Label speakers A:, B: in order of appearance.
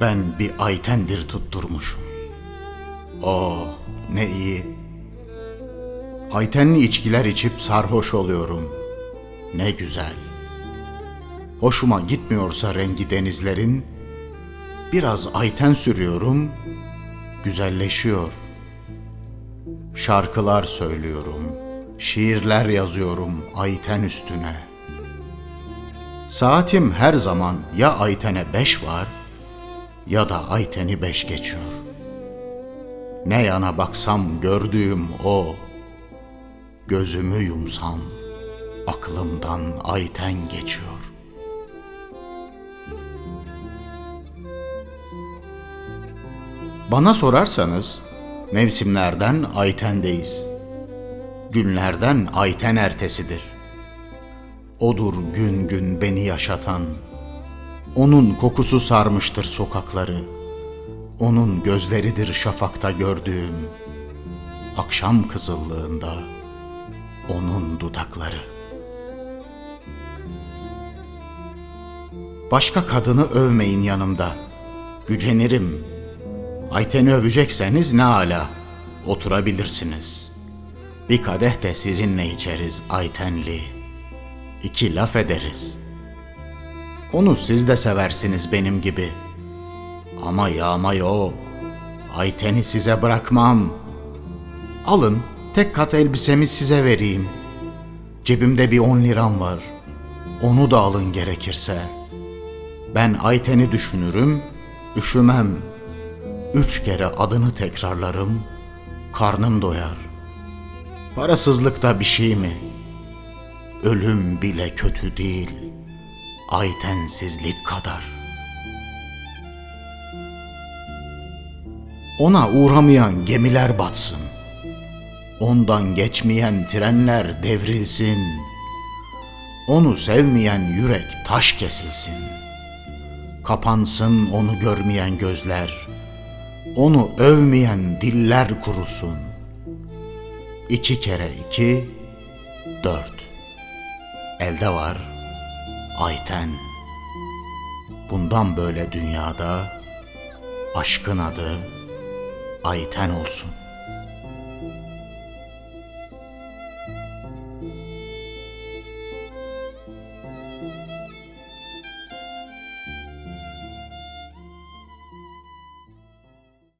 A: Ben bir Aytendir tutturmuşum. Oh ne iyi. Aytenli içkiler içip sarhoş oluyorum. Ne güzel. Hoşuma gitmiyorsa rengi denizlerin, biraz ayten sürüyorum, güzelleşiyor. Şarkılar söylüyorum, şiirler yazıyorum ayten üstüne. Saatim her zaman ya aytene beş var ya da ayteni beş geçiyor. Ne yana baksam gördüğüm o. Gözümü yumsam aklımdan ayten geçiyor. Bana sorarsanız mevsimlerden aytendeyiz. Günlerden ayten ertesidir. Odur gün gün beni yaşatan. Onun kokusu sarmıştır sokakları. Onun gözleridir şafakta gördüğüm. Akşam kızıllığında onun dudakları. Başka kadını övmeyin yanımda. Gücenirim. Ayten'i övecekseniz ne ala. Oturabilirsiniz. Bir kadeh de sizinle içeriz Aytenli. İki laf ederiz. Onu siz de seversiniz benim gibi. Ama yağma yok. Ayten'i size bırakmam. Alın, tek kat elbisemi size vereyim. Cebimde bir on liram var. Onu da alın gerekirse. Ben Ayten'i düşünürüm, üşümem. Üç kere adını tekrarlarım, karnım doyar. Parasızlık da bir şey mi? Ölüm bile kötü değil, aytensizlik kadar.'' Ona uğramayan gemiler batsın. Ondan geçmeyen trenler devrilsin. Onu sevmeyen yürek taş kesilsin. Kapansın onu görmeyen gözler. Onu övmeyen diller kurusun. İki kere iki, dört. Elde var Ayten. Bundan böyle dünyada aşkın adı Ayten olsun.